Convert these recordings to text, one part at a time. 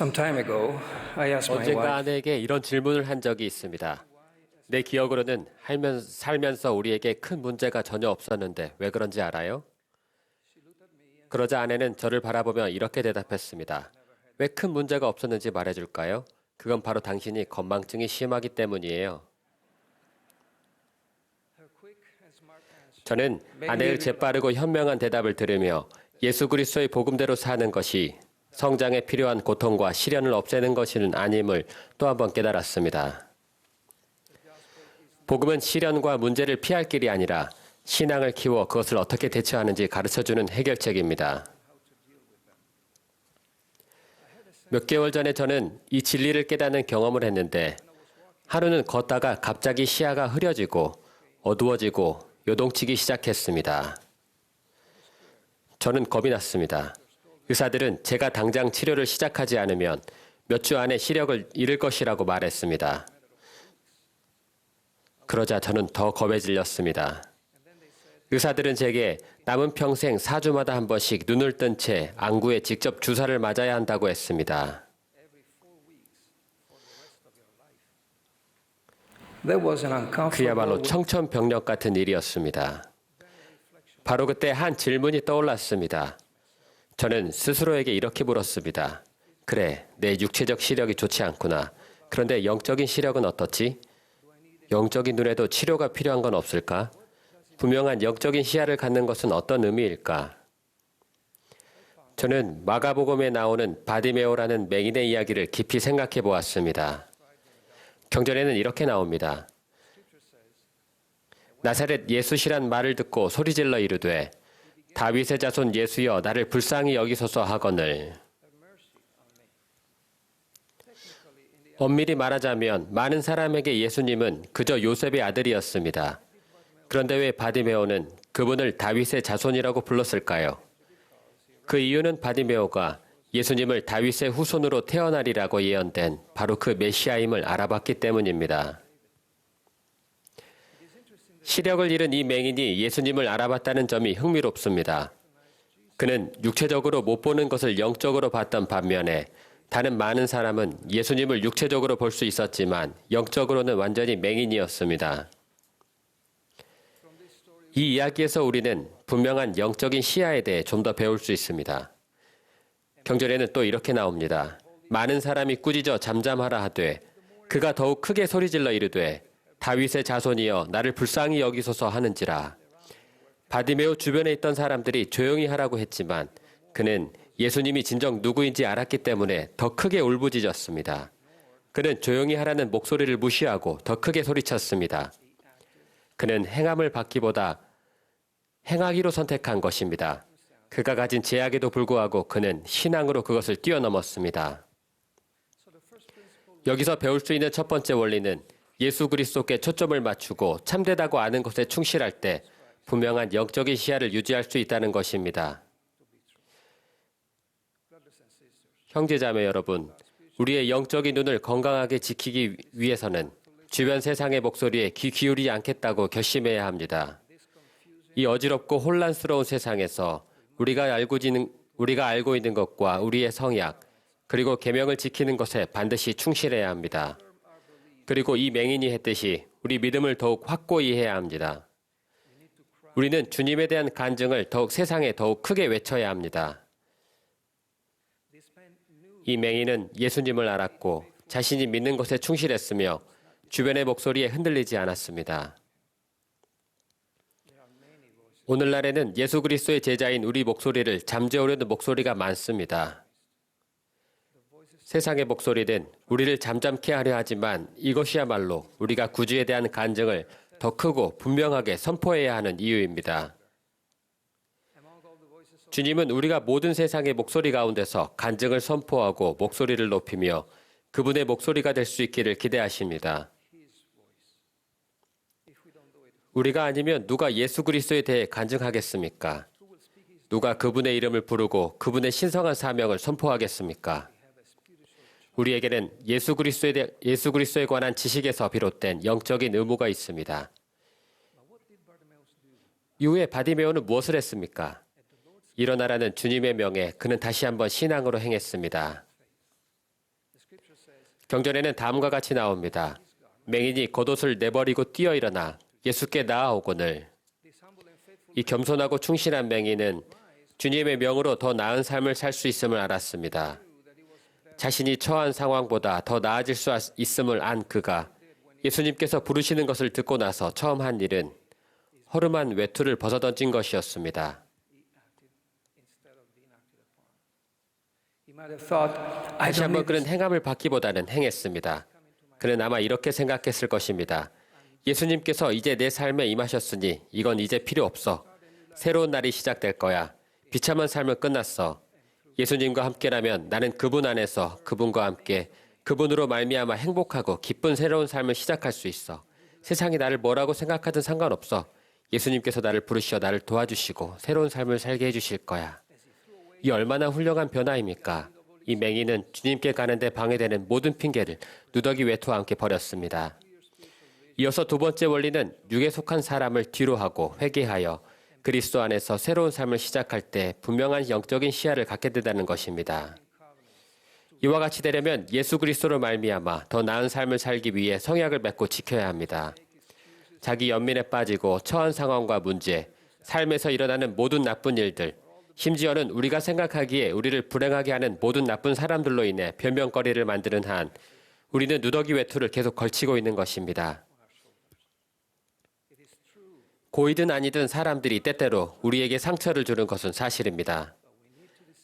Some time ago, I asked my 언젠가 wife, 아내에게 이런 질문을 한 적이 있습니다. 내 기억으로는 살면, 살면서 우리에게 큰 문제가 전혀 없었는데 왜 그런지 알아요? 그러자 아내는 저를 바라보며 이렇게 대답했습니다. 왜 큰 문제가 없었는지 말해줄까요? 그건 바로 당신이 건망증이 심하기 때문이에요. 저는 아내의 재빠르고 현명한 대답을 들으며 예수 그리스도의 복음대로 사는 것이 성장에 필요한 고통과 시련을 없애는 것은 아님을 또 한 번 깨달았습니다. 복음은 시련과 문제를 피할 길이 아니라 신앙을 키워 그것을 어떻게 대처하는지 가르쳐주는 해결책입니다. 몇 개월 전에 저는 이 진리를 깨닫는 경험을 했는데 하루는 걷다가 갑자기 시야가 흐려지고 어두워지고 요동치기 시작했습니다. 저는 겁이 났습니다. 의사들은 제가 당장 치료를 시작하지 않으면 몇 주 안에 시력을 잃을 것이라고 말했습니다. 그러자 저는 더 겁에 질렸습니다. 의사들은 제게 남은 평생 4주마다 한 번씩 눈을 뜬 채 안구에 직접 주사를 맞아야 한다고 했습니다. 그야말로 청천벽력 같은 일이었습니다. 바로 그때 한 질문이 떠올랐습니다. 저는 스스로에게 이렇게 물었습니다. 그래, 내 육체적 시력이 좋지 않구나. 그런데 영적인 시력은 어떻지? 영적인 눈에도 치료가 필요한 건 없을까? 분명한 영적인 시야를 갖는 것은 어떤 의미일까? 저는 마가복음에 나오는 바디메오라는 맹인의 이야기를 깊이 생각해 보았습니다. 경전에는 이렇게 나옵니다. 나사렛 예수시란 말을 듣고 소리질러 이르되 다윗의 자손 예수여 나를 불쌍히 여기소서 하거늘 엄밀히 말하자면 많은 사람에게 예수님은 그저 요셉의 아들이었습니다. 그런데 왜 바디메오는 그분을 다윗의 자손이라고 불렀을까요? 그 이유는 바디메오가 예수님을 다윗의 후손으로 태어나리라고 예언된 바로 그 메시아임을 알아봤기 때문입니다. 시력을 잃은 이 맹인이 예수님을 알아봤다는 점이 흥미롭습니다. 그는 육체적으로 못 보는 것을 영적으로 봤던 반면에 다른 많은 사람은 예수님을 육체적으로 볼 수 있었지만 영적으로는 완전히 맹인이었습니다. 이 이야기에서 우리는 분명한 영적인 시야에 대해 좀 더 배울 수 있습니다. 경전에는 또 이렇게 나옵니다. 많은 사람이 꾸짖어 잠잠하라 하되 그가 더욱 크게 소리질러 이르되 다윗의 자손이여 나를 불쌍히 여기소서 하는지라 바디메오 주변에 있던 사람들이 조용히 하라고 했지만 그는 예수님이 진정 누구인지 알았기 때문에 더 크게 울부짖었습니다. 그는 조용히 하라는 목소리를 무시하고 더 크게 소리쳤습니다. 그는 행함을 받기보다 행하기로 선택한 것입니다. 그가 가진 제약에도 불구하고 그는 신앙으로 그것을 뛰어넘었습니다. 여기서 배울 수 있는 첫 번째 원리는 예수 그리스도께 초점을 맞추고 참되다고 아는 것에 충실할 때 분명한 영적인 시야를 유지할 수 있다는 것입니다. 형제자매 여러분, 우리의 영적인 눈을 건강하게 지키기 위해서는 주변 세상의 목소리에 귀 기울이지 않겠다고 결심해야 합니다. 이 어지럽고 혼란스러운 세상에서 우리가 알고 있는 우리가 알고 있는 것과 우리의 성약 그리고 계명을 지키는 것에 반드시 충실해야 합니다. 그리고 이 맹인이 했듯이 우리 믿음을 더욱 확고히 해야 합니다. 우리는 주님에 대한 간증을 더욱 세상에 더욱 크게 외쳐야 합니다. 이 맹인은 예수님을 알았고 자신이 믿는 것에 충실했으며 주변의 목소리에 흔들리지 않았습니다. 오늘날에는 예수 그리스도의 제자인 우리 목소리를 잠재우려는 목소리가 많습니다. 세상의 목소리는 우리를 잠잠케 하려 하지만 이것이야말로 우리가 구주에 대한 간증을 더 크고 분명하게 선포해야 하는 이유입니다. 주님은 우리가 모든 세상의 목소리 가운데서 간증을 선포하고 목소리를 높이며 그분의 목소리가 될 수 있기를 기대하십니다. 우리가 아니면 누가 예수 그리스도에 대해 간증하겠습니까? 누가 그분의 이름을 부르고 그분의 신성한 사명을 선포하겠습니까? 우리에게는 예수 그리스도에 대, 예수 그리스도에 관한 지식에서 비롯된 영적인 의무가 있습니다. 이후에 바디메오는 무엇을 했습니까? 일어나라는 주님의 명에 그는 다시 한번 신앙으로 행했습니다. 경전에는 다음과 같이 나옵니다. 맹인이 겉옷을 내버리고 뛰어 일어나 예수께 나아오거늘 이 겸손하고 충실한 맹인은 주님의 명으로 더 나은 삶을 살 수 있음을 알았습니다. 자신이 처한 상황보다 더 나아질 수 있음을 안 그가 예수님께서 부르시는 것을 듣고 나서 처음 한 일은 허름한 외투를 벗어던진 것이었습니다. 다시 한번 그는 행함을 받기보다는 행했습니다. 그는 아마 이렇게 생각했을 것입니다. 예수님께서 이제 내 삶에 임하셨으니 이건 이제 필요 없어. 새로운 날이 시작될 거야. 비참한 삶은 끝났어. 예수님과 함께라면 나는 그분 안에서 그분과 함께 그분으로 말미암아 행복하고 기쁜 새로운 삶을 시작할 수 있어. 세상이 나를 뭐라고 생각하든 상관없어. 예수님께서 나를 부르시어 나를 도와주시고 새로운 삶을 살게 해주실 거야. 이 얼마나 훌륭한 변화입니까? 이 맹인은 주님께 가는데 방해되는 모든 핑계를 누더기 외투와 함께 버렸습니다. 이어서 두 번째 원리는 육에 속한 사람을 뒤로 하고 회개하여 그리스도 안에서 새로운 삶을 시작할 때 분명한 영적인 시야를 갖게 된다는 것입니다. 이와 같이 되려면 예수 그리스도로 말미암아 더 나은 삶을 살기 위해 성약을 맺고 지켜야 합니다. 자기 연민에 빠지고 처한 상황과 문제, 삶에서 일어나는 모든 나쁜 일들, 심지어는 우리가 생각하기에 우리를 불행하게 하는 모든 나쁜 사람들로 인해 변명거리를 만드는 한 우리는 누더기 외투를 계속 걸치고 있는 것입니다. 고이든 아니든 사람들이 때때로 우리에게 상처를 주는 것은 사실입니다.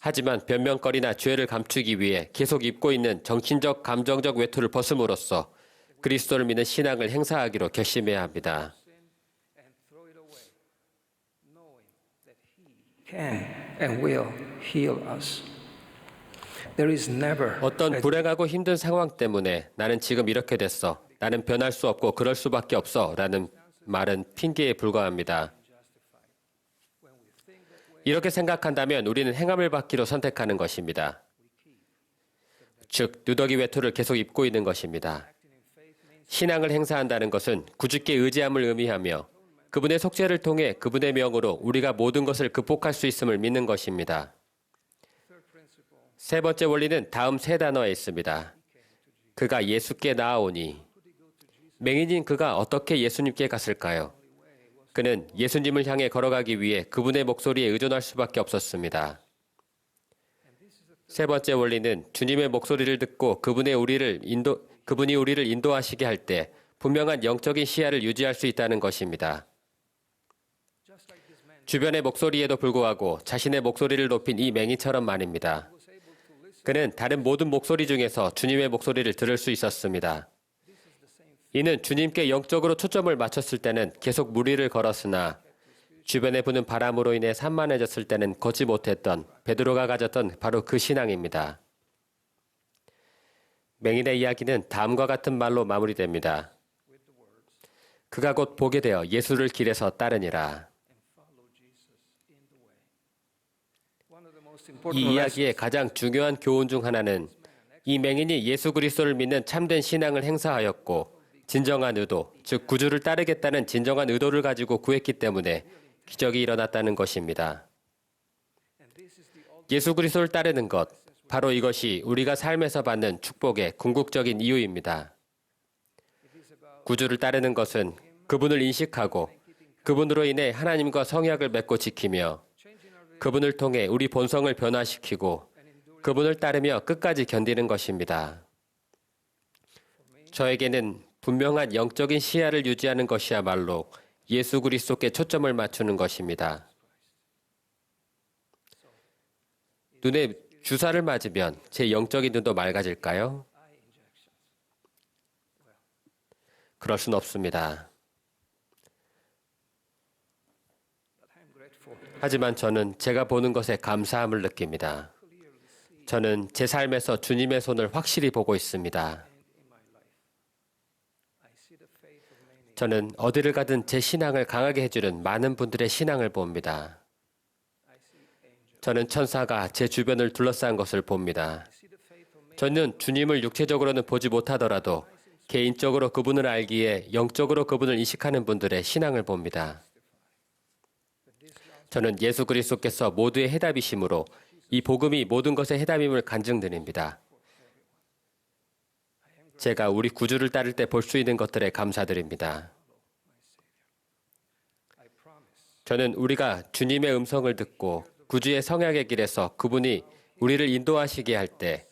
하지만 변명거리나 죄를 감추기 위해 계속 입고 있는 정신적, 감정적 외투를 벗음으로써 그리스도를 믿는 신앙을 행사하기로 결심해야 합니다. 어떤 불행하고 힘든 상황 때문에 나는 지금 이렇게 됐어. 나는 변할 수 없고 그럴 수밖에 없어. 라는 말은 핑계에 불과합니다. 이렇게 생각한다면 우리는 행함을 받기로 선택하는 것입니다. 즉, 누더기 외투를 계속 입고 있는 것입니다. 신앙을 행사한다는 것은 굳게 의지함을 의미하며 그분의 속죄를 통해 그분의 명으로 우리가 모든 것을 극복할 수 있음을 믿는 것입니다. 세 번째 원리는 다음 세 단어에 있습니다. 그가 예수께 나아오니 맹인인 그가 어떻게 예수님께 갔을까요? 그는 예수님을 향해 걸어가기 위해 그분의 목소리에 의존할 수밖에 없었습니다. 세 번째 원리는 주님의 목소리를 듣고 그분의 우리를 인도 그분이 우리를 인도하시게 할 때 분명한 영적인 시야를 유지할 수 있다는 것입니다. 주변의 목소리에도 불구하고 자신의 목소리를 높인 이 맹인처럼 말입니다. 그는 다른 모든 목소리 중에서 주님의 목소리를 들을 수 있었습니다. 이는 주님께 영적으로 초점을 맞췄을 때는 계속 무리를 걸었으나 주변에 부는 바람으로 인해 산만해졌을 때는 걷지 못했던 베드로가 가졌던 바로 그 신앙입니다. 맹인의 이야기는 다음과 같은 말로 마무리됩니다. 그가 곧 보게 되어 예수를 길에서 따르니라. 이 이야기의 가장 중요한 교훈 중 하나는 이 맹인이 예수 그리스도를 믿는 참된 신앙을 행사하였고 진정한 의도, 즉 구주를 따르겠다는 진정한 의도를 가지고 구했기 때문에 기적이 일어났다는 것입니다. 예수 그리스도를 따르는 것, 바로 이것이 우리가 삶에서 받는 축복의 궁극적인 이유입니다. 구주를 따르는 것은 그분을 인식하고 그분으로 인해 하나님과 성약을 맺고 지키며 그분을 통해 우리 본성을 변화시키고 그분을 따르며 끝까지 견디는 것입니다. 저에게는 분명한 영적인 시야를 유지하는 것이야말로 예수 그리스도께 초점을 맞추는 것입니다. 눈에 주사를 맞으면 제 영적인 눈도 맑아질까요? 그럴 순 없습니다. 하지만 저는 제가 보는 것에 감사함을 느낍니다. 저는 제 삶에서 주님의 손을 확실히 보고 있습니다. 저는 어디를 가든 제 신앙을 강하게 해주는 많은 분들의 신앙을 봅니다. 저는 천사가 제 주변을 둘러싼 것을 봅니다. 저는 주님을 육체적으로는 보지 못하더라도 개인적으로 그분을 알기에 영적으로 그분을 인식하는 분들의 신앙을 봅니다. 저는 예수 그리스도께서 모두의 해답이심으로 이 복음이 모든 것의 해답임을 간증드립니다. 제가 우리 구주를 따를 때 볼 수 있는 것들에 감사드립니다. 저는 우리가 주님의 음성을 듣고 구주의 성약의 길에서 그분이 우리를 인도하시게 할 때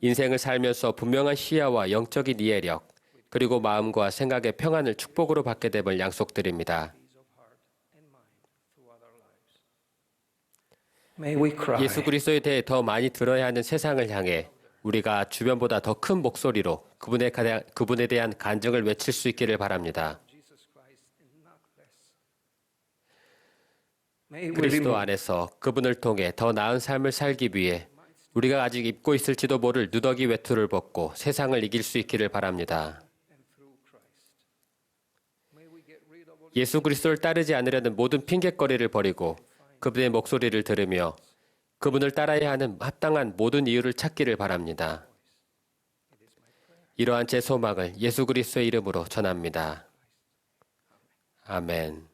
인생을 살면서 분명한 시야와 영적인 이해력 그리고 마음과 생각의 평안을 축복으로 받게 됨을 약속드립니다. 예수 그리스도에 대해 더 많이 들어야 하는 세상을 향해 우리가 주변보다 더 큰 목소리로 그분에, 가- 그분에 대한 간증을 외칠 수 있기를 바랍니다. 그리스도 안에서 그분을 통해 더 나은 삶을 살기 위해 우리가 아직 입고 있을지도 모를 누더기 외투를 벗고 세상을 이길 수 있기를 바랍니다. 예수 그리스도를 따르지 않으려는 모든 핑계거리를 버리고 그분의 목소리를 들으며 그분을 따라야 하는 합당한 모든 이유를 찾기를 바랍니다. 이러한 제 소망을 예수 그리스도의 이름으로 전합니다. 아멘.